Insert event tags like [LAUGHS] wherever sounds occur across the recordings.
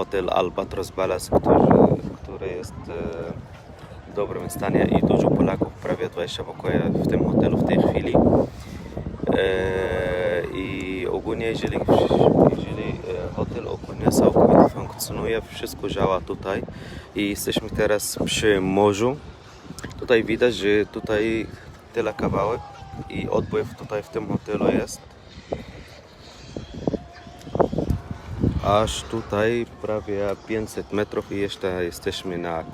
hotel Albatros Palace, który, który jest e, w dobrym stanie i dużo Polaków, prawie 20 pokoi w tym hotelu w tej chwili. E, I ogólnie jeżeli, jeżeli e, hotel ogólnie całkowicie funkcjonuje, wszystko działa tutaj i jesteśmy teraz przy morzu. Tutaj widać, że tutaj tyle kawałek i odpływ tutaj w tym hotelu jest. Aż tutaj prawie 500 metrów i jeszcze jesteśmy na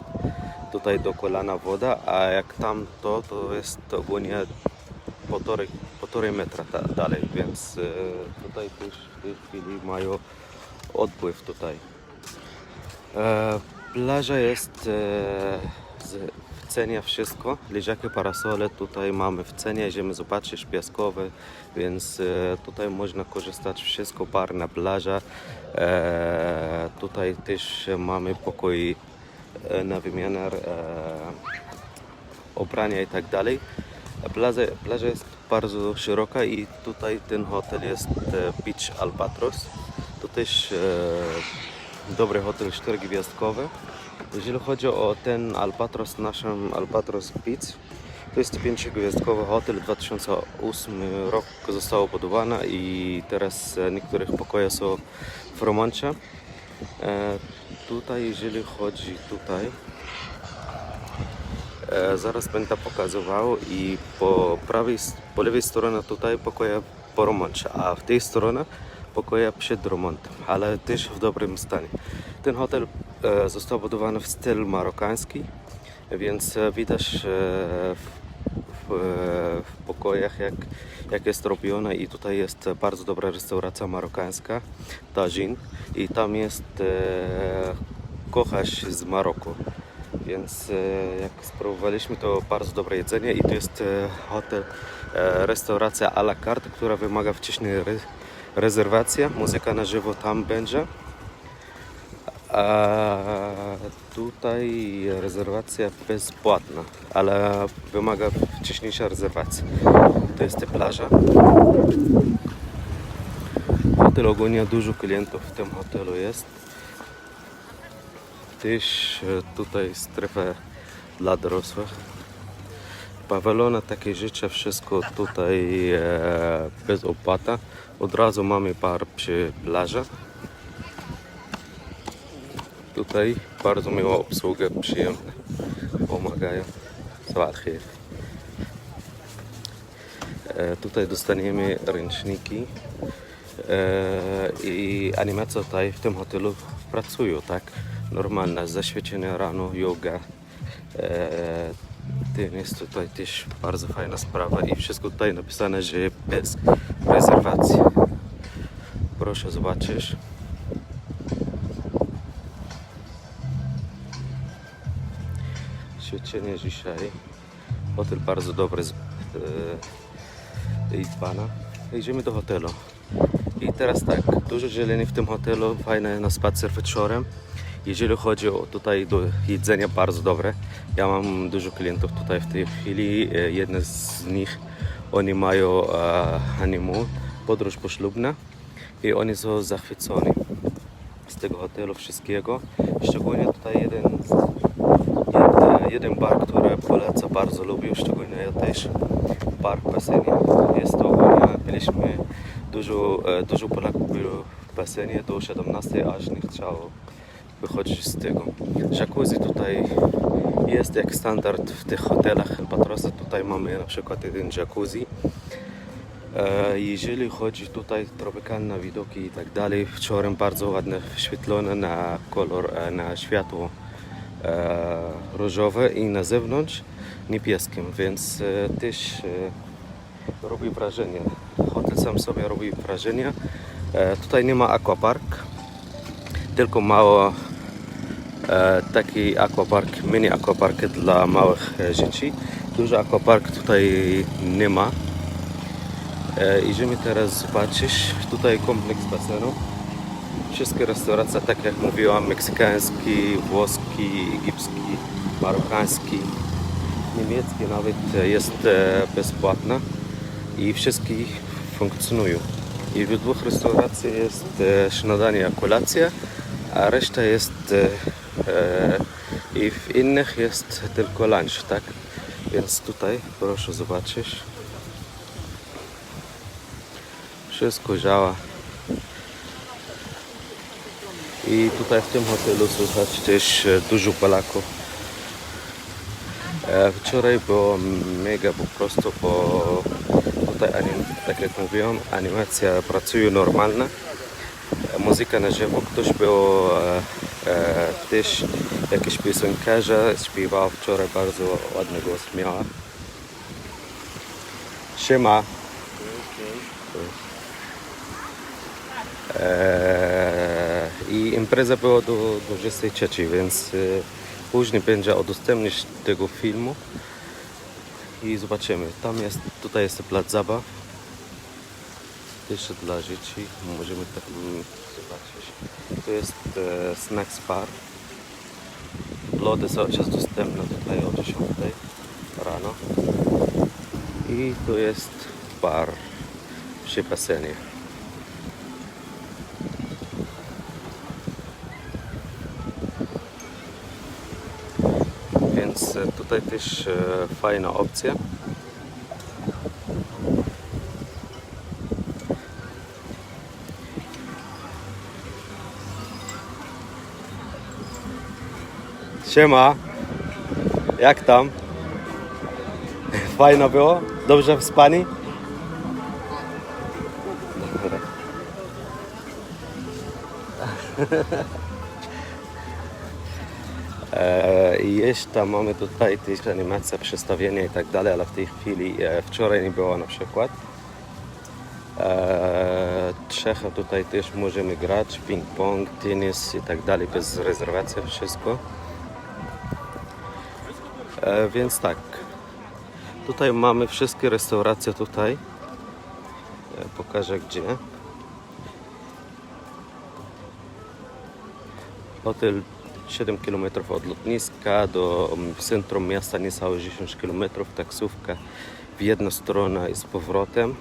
tutaj do kolana woda, a jak tam to, to jest ogólnie półtorej, półtorej metra dalej, więc e, tutaj też w tej chwili mają odpływ tutaj. E, plaża jest e, cenie wszystko. Leżaky, parasole tutaj mamy w cenie. Idziemy zobaczyć piaskowe, więc e, tutaj można korzystać wszystko. Parna plaża. E, tutaj też mamy pokój e, na wymianę e, ubrania i tak dalej. Plaża, plaża jest bardzo szeroka i tutaj ten hotel jest e, Beach Albatros. To też e, dobry hotel 4 gwiazdkowy. Jeżeli chodzi o ten Albatros, naszym Albatros Beach, to jest 5 gwiazdkowy hotel. W 2008 roku zostało budowane i teraz e, niektórych pokoje są w remoncie. E, tutaj, jeżeli chodzi tutaj, E, zaraz będę pokazywał i po prawej, po lewej stronie tutaj pokoje po remoncie, a w tej stronie pokoje przed remontem, ale też w dobrym stanie. Ten hotel e, został budowany w stylu marokański, więc e, widać e, w, w, w pokojach jak, jak jest robione i tutaj jest bardzo dobra restauracja marokańska, Tajin i tam jest e, kochaś z Maroku. Więc jak spróbowaliśmy, to bardzo dobre jedzenie i to jest hotel, restauracja à la carte, która wymaga wcześniej re, rezerwacja. Muzyka na żywo tam będzie. A tutaj rezerwacja bezpłatna, ale wymaga wcześniejsza rezerwacja. To jest plaża. Hotel ogólnie dużo klientów w tym hotelu jest też e, tutaj strefę dla dorosłych. Pawelona takie rzeczy, wszystko tutaj e, bez opłata. Od razu mamy par przy plaży. Tutaj bardzo miła obsługa, przyjemne. Pomagają. Al-khair. E, Tutaj dostaniemy ręczniki e, i animacja tutaj w tym hotelu pracują, tak? Normalne zaświecenie rano, yoga. E, ten jest tutaj też bardzo fajna sprawa i wszystko tutaj napisane, że bez rezerwacji. Proszę zobaczyć. Świecenie dzisiaj. Hotel bardzo dobry z, e. Idziemy do hotelu. I teraz tak, dużo zieleni w tym hotelu, fajne na spacer wieczorem. Jeżeli chodzi o tutaj do jedzenia, bardzo dobre. Ja mam dużo klientów tutaj w tej chwili. E, Jeden z nich, oni mają e, honeymoon, podróż poślubna i oni są zachwyceni z tego hotelu, wszystkiego. Szczególnie tutaj jeden, jed- jeden bar, który poleca, bardzo lubił, szczególnie ja też. Park w basenie. Jest to ogólnie, byliśmy, dużo, e, dużo Polaków było w basenie do 17, aż nie chciało wychodzić z tego. Jacuzzi tutaj jest jak standard w tych hotelach Albatrosa. Tutaj mamy na przykład jeden jacuzzi. E, Jeżeli chodzi tutaj tropikalne widoki i tak dalej, wieczorem bardzo ładne wyświetlone na kolor, e, na światło e, różowe i na zewnątrz niebieskim, więc e, też e, robi wrażenie. Hotel sam sobie robi wrażenie. E, Tutaj nie ma aquapark, tylko mało e, taki aquapark, mini aquapark dla małych e, dzieci. Duży aquapark tutaj nie ma. E, idziemy teraz zobaczyć tutaj kompleks basenu. Wszystkie restauracje, tak jak mówiłam, meksykański, włoski, egipski, marokański. niemiecki nawet jest e, bezpłatna i wszystkie funkcjonują. I w dwóch restauracjach jest e, śniadanie, kolacja, a reszta jest e, i w innych jest tylko lunch, tak? Więc tutaj proszę zobaczyć. Wszystko działa. I tutaj w tym hotelu słychać też e, dużo Polaków. E, Wczoraj było mega po prostu, bo tutaj, tak jak mówiłem, animacja pracuje normalna. E, Muzyka na żywo, ktoś był też jakiś piosenkarze śpiewał wczoraj bardzo ładny głos miała. Siema. Eee, I impreza była do 23, więc e, później będzie udostępnić tego filmu i zobaczymy. Tam jest, tutaj jest plac zabaw. Też dla dzieci możemy tak mm, zobaczyć. To jest e, snacks bar. Lody są czas dostępne tutaj o 10 rano. I tu jest bar przy basenie. Więc e, tutaj też e, fajna opcja. Siema, jak tam? Fajno było? Dobrze wspani? [LAUGHS] jeszcze mamy tutaj też animacja, przestawienie i tak dalej, ale w tej chwili e, wczoraj nie było na przykład. E, Trzecha tutaj też możemy grać, ping-pong, tenis i tak dalej, bez rezerwacji wszystko. E, więc tak, tutaj mamy wszystkie restauracje tutaj. E, pokażę gdzie. Hotel 7 km od lotniska do mm, centrum miasta niecałe 10 km, taksówka w jedną stronę i z powrotem.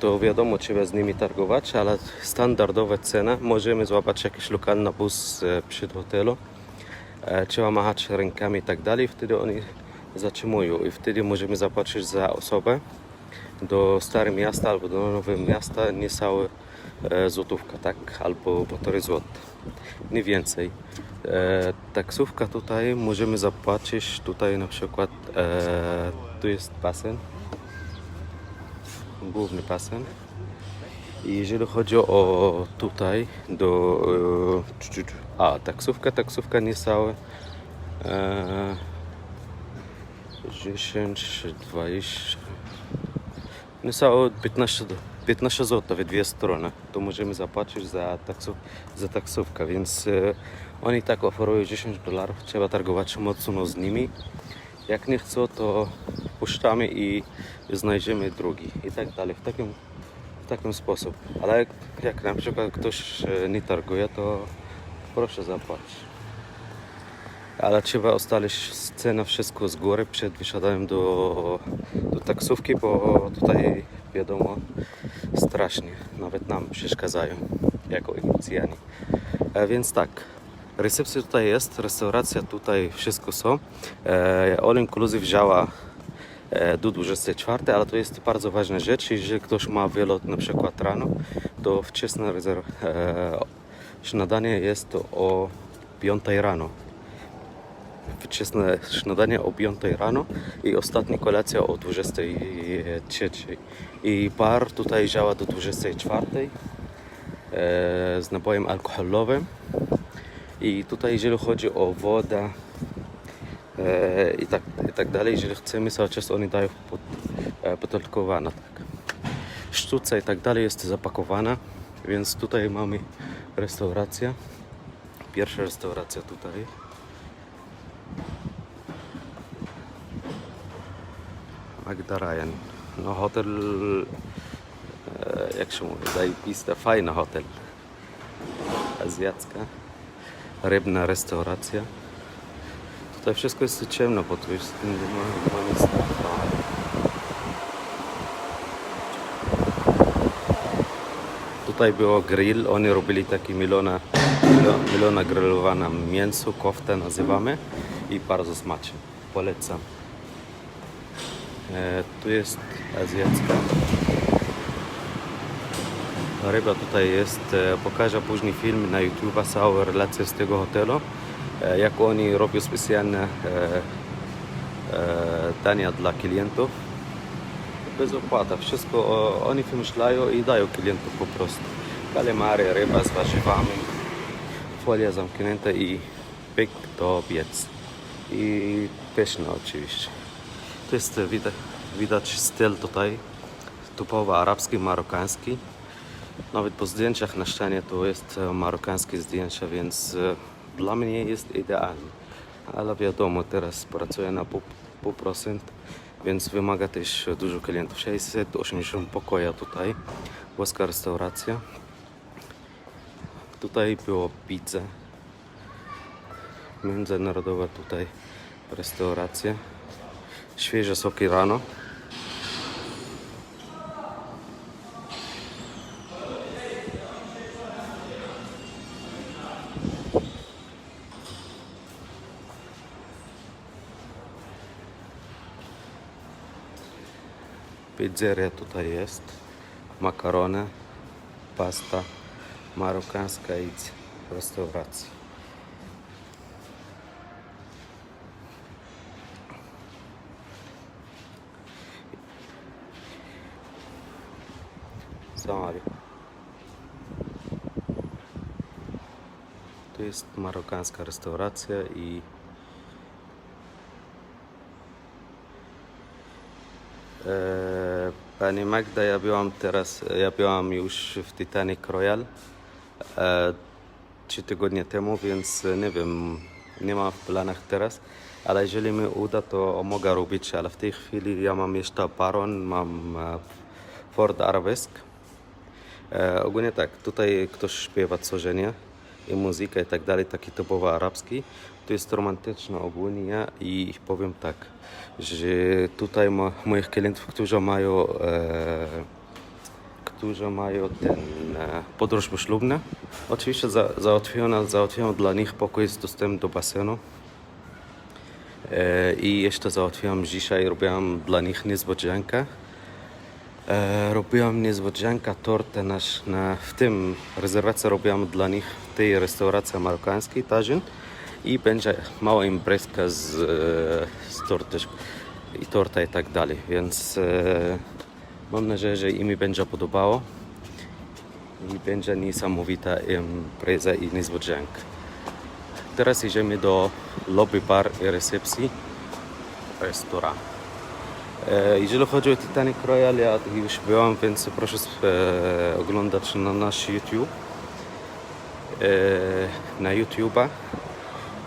To wiadomo, trzeba z nimi targować, ale standardowa cena. Możemy złapać jakiś lokalny bus e, przed hotelu. E, Trzeba machać rękami i tak dalej, wtedy oni zatrzymują i wtedy możemy zapłacić za osobę do Starego Miasta albo do Nowego Miasta niecałe e, złotówka, tak? Albo półtorej zł. Nie więcej. E, taksówka tutaj możemy zapłacić tutaj na przykład e, tu jest basen główny basen i jeżeli chodzi o tutaj do e, a taksówka, taksówka niecałe e, 10, 20 niecałe 15, do- 15 zł w dwie strony to możemy zapłacić za, taksów, za taksówkę, więc e, oni tak oferują 10 dolarów, trzeba targować mocno z nimi jak nie chcą, to puszczamy i znajdziemy drugi i tak dalej. W takim, w takim sposób. Ale jak, jak na przykład ktoś e, nie targuje, to proszę zapłacić. Ale trzeba ustalić cenę wszystko z góry przed wysiadaniem do, do taksówki, bo tutaj wiadomo strasznie, nawet nam przeszkadzają jako Egipcjanie. E, więc tak, recepcja tutaj jest, restauracja tutaj, wszystko są. E, all inclusive działa e, do 24, ale to jest bardzo ważna rzecz. Jeżeli ktoś ma wylot na przykład rano, to wczesne rezerw, e, śniadanie jest o 5 rano. Wczesne śniadanie o 5 rano i ostatnia kolacja o 23. I bar tutaj działa do 24 e, z napojem alkoholowym. I tutaj jeżeli chodzi o wodę e, i, tak, i tak dalej, jeżeli chcemy cały czas oni dają pot, e, butelkowane. Tak. Sztuce i tak dalej jest zapakowana, więc tutaj mamy restaurację. Pierwsza restauracja tutaj. Magda Ryan. No hotel, e, jak się mówi, zajebista, fajny hotel. Azjacka rybna restauracja. Tutaj wszystko jest ciemno, bo tu jest Tutaj było grill, oni robili taki milona, milo- milona grillowana mięso, koftę nazywamy i bardzo smacznie. Polecam. E, tu jest azjacka. Ryba tutaj jest, e, pokażę później film na YouTube, całą relację z tego hotelu, e, jak oni robią specjalne dania dla klientów. Bez opłata, wszystko oni wymyślają i dają klientów po prostu. Kalemary, ryba z warzywami, folia zamknięta i pyk do obiec. I pyszne oczywiście. To jest widać, widać styl tutaj, typowo arabski, marokański. Nawet po zdjęciach na ścianie to jest e, marokańskie zdjęcia, więc e, dla mnie jest idealnie. Ale wiadomo, teraz pracuję na pół procent, więc wymaga też dużo klientów. 680 pokoja tutaj, włoska restauracja. Tutaj było pizza. Międzynarodowa tutaj restauracja. Świeże soki rano. Pizzeria tutaj jest. Makarony, pasta, marokańska i restauracja. Jest marokańska restauracja i e, Pani Magda, ja byłam teraz, ja byłam już w Titanic Royal e, trzy tygodnie temu, więc nie wiem, nie mam w planach teraz, ale jeżeli mi uda, to mogę robić, ale w tej chwili ja mam jeszcze Baron, mam e, Ford Arabesk. E, ogólnie tak, tutaj ktoś śpiewa codziennie i muzyka i tak dalej, taki typowo arabski. To jest romantyczne ogólnie i powiem tak, że tutaj ma, moich klientów, którzy mają, e, którzy mają ten e, podróż poślubna, oczywiście za, załatwiono dla nich pokój z dostępem do basenu. E, I jeszcze załatwiłam dzisiaj, robiłam dla nich niespodziankę. E, robiłam niespodziankę, tortę na, na, w tym rezerwację robiłam dla nich w tej restauracji marokańskiej, Tajin. I będzie mała imprezka z, e, z torty i torta i tak dalej, więc e, mam nadzieję, że im będzie podobało i będzie niesamowita impreza i niespodzianka. Teraz idziemy do lobby bar i recepcji restaurant. E, Jeżeli chodzi o Titanic Royal, ja już byłam, więc proszę e, oglądać na nasz YouTube. E, na YouTube'a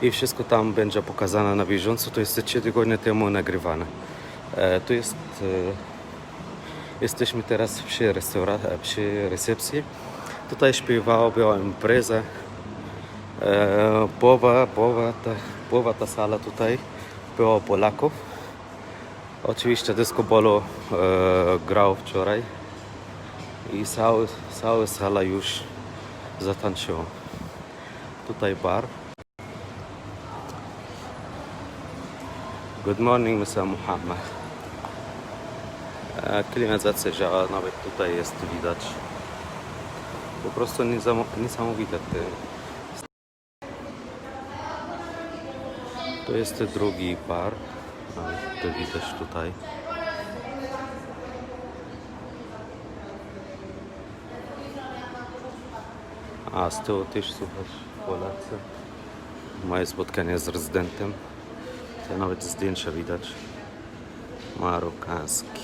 i wszystko tam będzie pokazane na bieżąco. To jest 3 tygodnie temu nagrywane. To jest. Jesteśmy teraz przy, przy recepcji. Tutaj śpiewało, była impreza. Połowa, połowa, ta, ta sala tutaj była Polaków. Oczywiście Disco Bolo e, grał wczoraj i cały, cała sala już zatańczyła. Tutaj bar. Good morning, Mr. Muhammad. E, Klimatyzacja działa, nawet tutaj jest widać. Po prostu niesamowite. Te... To jest drugi bar. To widać tutaj. A z tyłu też słychać Polacy. Moje spotkanie z rezydentem. To nawet zdjęcia widać. Marokański.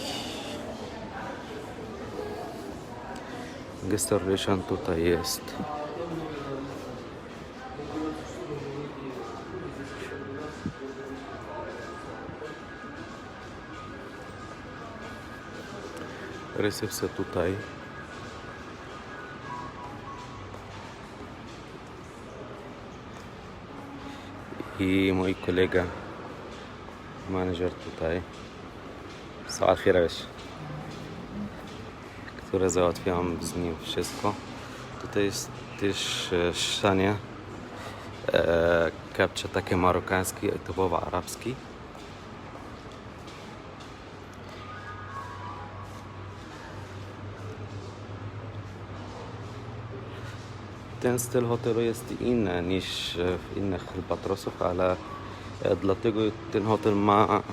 Guest relation tutaj jest. rysy tutaj. I mój kolega, manager tutaj, Saad Firewicz, które załatwiałam z nim wszystko. Tutaj jest też e, szanie, e, kapcze takie marokańskie i typowo arabski. Ten styl hotelu jest inny niż e, w innych Albatrosów, ale e, dlatego ten hotel ma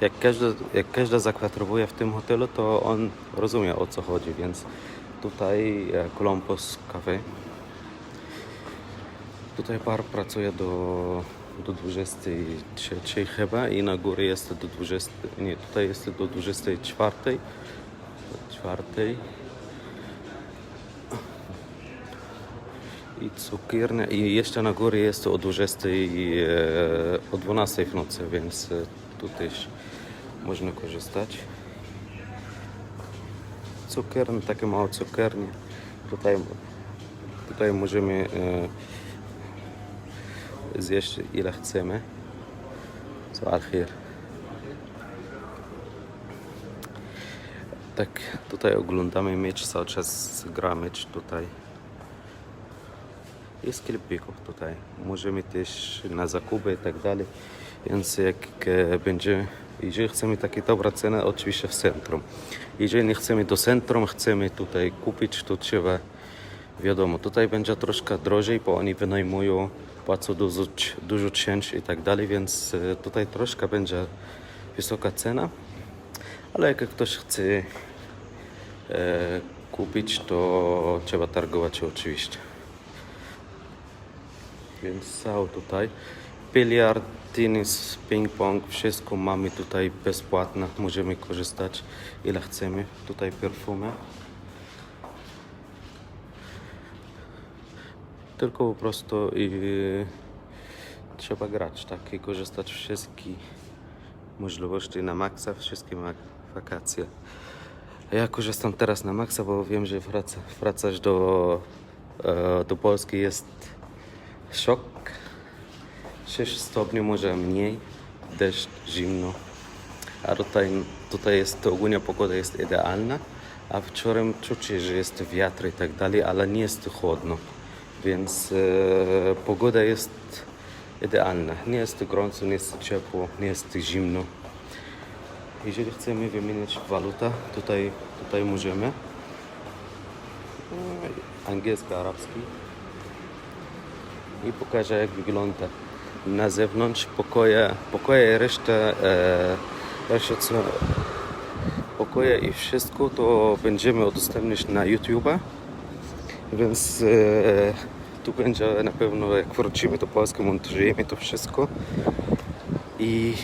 jak każdy, jak każdy zakwaterowuje w tym hotelu, to on rozumie o co chodzi, więc tutaj e, Columbus Cafe. Tutaj bar pracuje do, do 23 chyba i na górę jest do 20, nie, tutaj jest do 24. Czwartej. I cukiernia i jeszcze na górę jest o 20, e, o 12 w nocy, więc e, tu też można korzystać. Cukiernie, takie małe cukiernie. Tutaj, tutaj możemy e, zjeść ile chcemy. Co alchir. Tak, tutaj oglądamy mecz, cały czas gra mecz tutaj. Jest sklepików tutaj. Możemy też na zakupy i tak dalej. Więc jak e, będzie, jeżeli chcemy takie dobre ceny, oczywiście w centrum. Jeżeli nie chcemy do centrum, chcemy tutaj kupić, to trzeba, wiadomo, tutaj będzie troszkę drożej, bo oni wynajmują, płacą dużo, dużo czynsz i tak dalej, więc e, tutaj troszkę będzie wysoka cena. Ale jak ktoś chce e, kupić, to trzeba targować oczywiście. Więc są tutaj biliard, tenis, ping-pong, wszystko mamy tutaj bezpłatne. Możemy korzystać ile chcemy. Tutaj perfumy. Tylko po prostu i trzeba grać, tak? I korzystać z wszystkich możliwości na maksa, wszystkie wakacje. Ja korzystam teraz na maksa, bo wiem, że wraca, wracać do, e, do Polski jest szok. 6 stopni, może mniej, deszcz, zimno. A tutaj, tutaj jest ogólnie pogoda jest idealna, a wieczorem czuć, że jest wiatr i tak dalej, ale nie jest chłodno. Więc e, pogoda jest idealna. Nie jest gorąco, nie jest ciepło, nie jest zimno. Jeżeli chcemy wymienić walutę, tutaj, tutaj możemy. E, Angielski, arabski i pokażę jak wygląda na zewnątrz pokoje, pokoje resztę, e, co, pokoje i wszystko to będziemy udostępniać na YouTube. Więc e, tu będzie na pewno jak wrócimy do Polski montujemy to wszystko i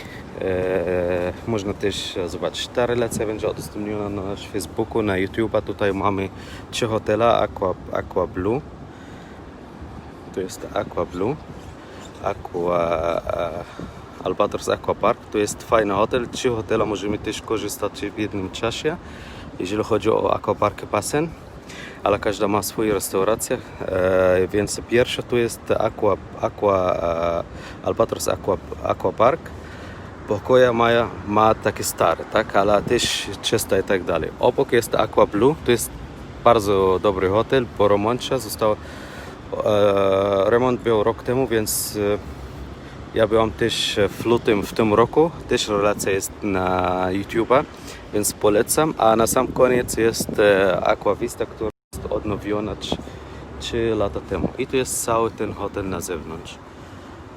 e, można też zobaczyć ta relacja będzie udostępniona na Facebooku, na YouTube. Tutaj mamy trzy hotele Aqua, Aqua Blue to jest Aqua Blue, Aqua e, Albatros Aqua Park. To jest fajny hotel. Trzy hotele możemy też korzystać w jednym czasie, jeżeli chodzi o Aqua Park Basen. Ale każda ma swoje restauracje, e, więc pierwsze to jest Aqua, Aqua e, Albatros Aqua, Aqua Park. Pokoje ma, ma takie stare, tak, ale też czyste i tak dalej. Obok jest Aqua Blue, to jest bardzo dobry hotel. Po remoncie został remont był rok temu, więc e, ja byłam też w lutym w tym roku. Też relacja jest na YouTube, więc polecam. A na sam koniec jest e, Aquavista, która jest odnowiona 3 lata temu. I tu jest cały ten hotel na zewnątrz.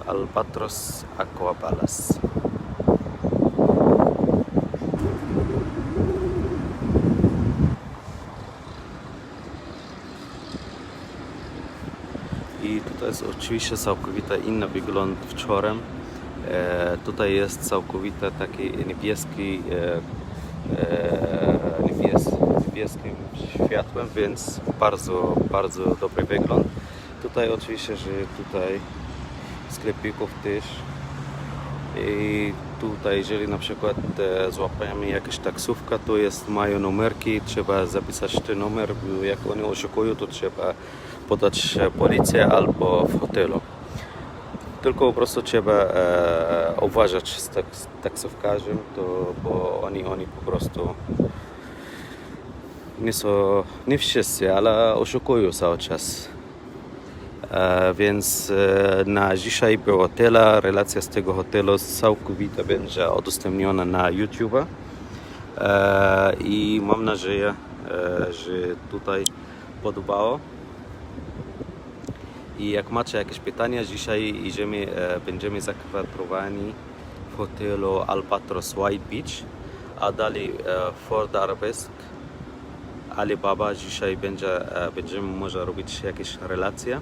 Albatros Aqua Palace. I tutaj jest oczywiście całkowita inny wygląd wieczorem. E, tutaj jest całkowite taki niebieski, e, e, niebies, niebieskim światłem, więc bardzo, bardzo dobry wygląd. Tutaj oczywiście, że tutaj sklepików też i tutaj, jeżeli na przykład e, złapiemy jakąś taksówkę, to jest, mają numerki, trzeba zapisać ten numer, jak oni oszukują, to trzeba podać policję albo w hotelu. tylko po prostu trzeba e, uważać z, tak, z taksówkarzem, to, bo oni, oni po prostu nie są, nie wszyscy, ale oszukują cały czas. E, więc e, na dzisiaj było tyle. Relacja z tego hotelu całkowita będzie udostępniona na YouTube. E, I mam nadzieję, e, że tutaj podobało. I jak macie jakieś pytania, dzisiaj idziemy, e, będziemy zakwaterowani w hotelu Albatros White Beach, a dalej e, Fort Arabesque, Alibaba. Dzisiaj będzie, e, będziemy może robić jakieś relacje.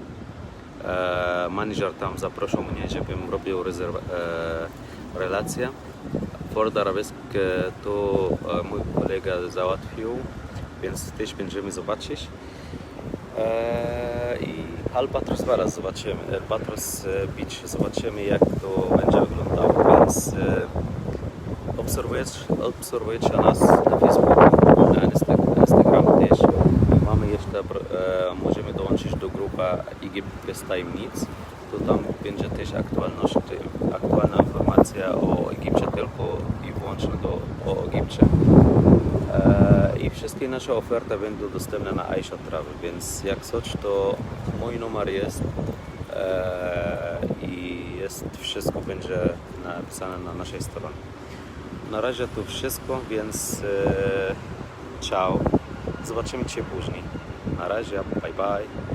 Manager tam zaprosił mnie, żebym robił rezerw- relacje. Fort Arabesque e, to mój kolega załatwił, więc też będziemy zobaczyć. I Albatros zaraz zobaczymy, Albatros e, Beach zobaczymy jak to będzie wyglądało, więc e, obserwujecie, obserwujecie nas na Facebooku, na Insta- Instagram też. Mamy jeszcze, e, możemy dołączyć do grupy Egipt bez tajemnic, to tam będzie też aktualność, aktualna informacja o Egipcie tylko i wyłącznie do, o Egipcie. I wszystkie nasze oferty będą dostępne na Aisha Travel, więc jak coś to mój numer jest e, i jest wszystko będzie napisane na naszej stronie. Na razie to wszystko, więc e, ciao. Zobaczymy Cię później. Na razie, bye bye.